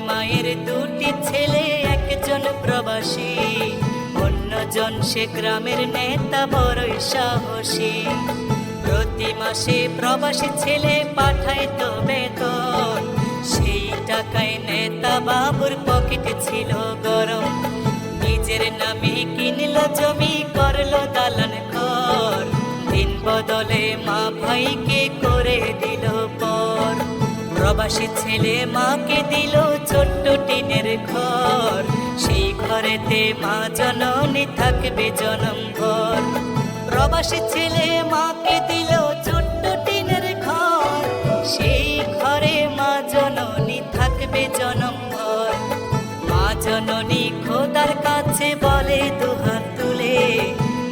মায়ের দুটি ছেলে, একজন প্রবাসী। অন্যজন সে গ্রামের নেতা, বড়ই সাহসী। প্রতি মাসে প্রবাসী ছেলে পাঠায় তো বেতন। সেই টাকায় নেতা বাবুর পকেটে ছিল গরম। নিজের নামে কিনল জমি, করল দালান ঘর। দিন বদলে মা ভাইকে করে প্রবাসী ছেলে মাকে দিল ছোট্ট টিনের ঘর। সেই ঘরেতে মা জননী থাকবে জনম ভর প্রবাসী ছেলে মাকে দিল ছোট্ট টিনের ঘর। সেই ঘরে মা জননী থাকবে জনম ভর মা জননী খোদার কাছে বলে, দুহাত তুলে,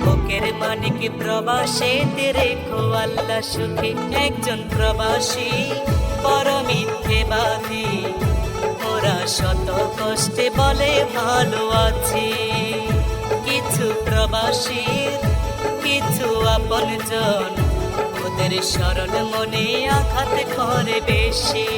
বুকের মানিক প্রবাসে রেখো আল্লাহ সুখে একজন প্রবাসী। বড় মিথ্যেবাদী ওরা শত কষ্টে বলে, ভালো আছি। কিছু প্রবাসীর, কিছু আপনজন, ওদের সরল মনে আঘাত করে বেশি।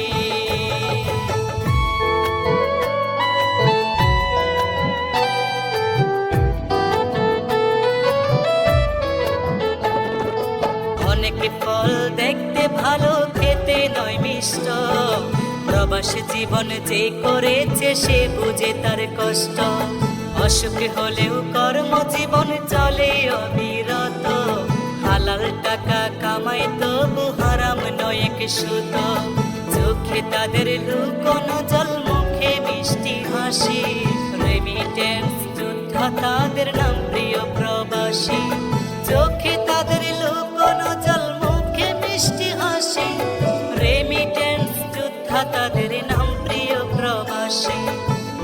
অনেক ফল দেখতে ভালো, খেতে নয় মিষ্ট। প্রবাস জীবন যে করেছে সে বুঝে তার কষ্ট। অসুখ হলেও কর্ম জীবন চলে অবিরত। হালাল টাকা কামাই তবু হারাম নয় এক সুত। চোখে তাদের লুকোনো জল, মুখে মিষ্টি হাসি। রেমিটেন্স যোদ্ধা তাদের নাম প্রিয় প্রবাসী। চোখে প্রবাসী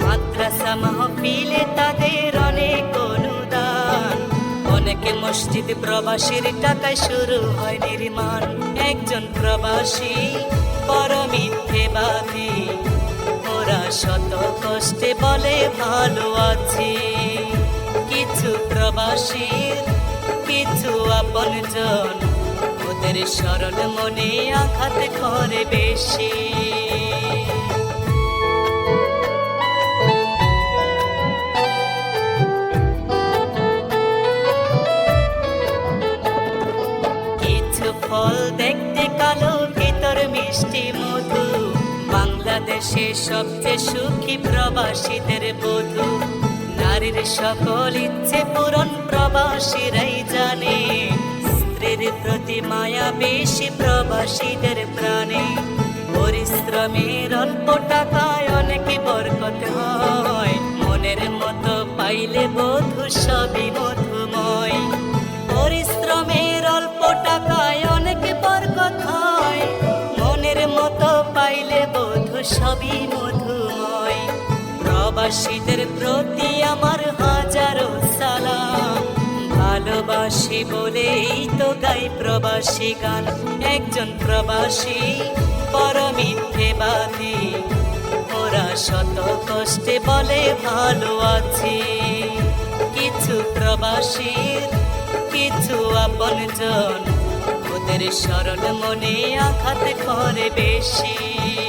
মাদ্রাসা মাহফিলে তাদের অনেক অনুদান। অনেকে মসজিদ প্রবাসীর টাকায় শুরু হয় নির্মাণ। একজন প্রবাসী বড় মিথ্যেবাদী ওরা শত কষ্টে বলে, ভালো আছি। কিছু প্রবাসীর, কিছু আপনজন। ওদের সরল মনে আঘাত করে বেশি। মিষ্টি মধু বাংলাদেশে সবচেয়ে সুখী প্রবাসীদের বধু। নারীর সকল ইচ্ছে পূরণ প্রবাসীরাই জানে। স্ত্রীর প্রতি মায়া বেশি প্রবাসীদের প্রাণে। পরিশ্রমের অল্প টাকায় অনেক বরকত হয়। মনের মতো পাইলে বধূ সবই মধুময় সবই মধুময়। প্রবাসীদের প্রতি আমার হাজারো সালাম। ভালোবাসি বলেই তো গাই প্রবাসী গান। একজন প্রবাসী বড় মিথ্যেবাদী ওরা শত কষ্টে বলে, ভালো আছি। কিছু প্রবাসীর, কিছু আপনজন। ওদের সরল মনে আঘাত করে বেশি।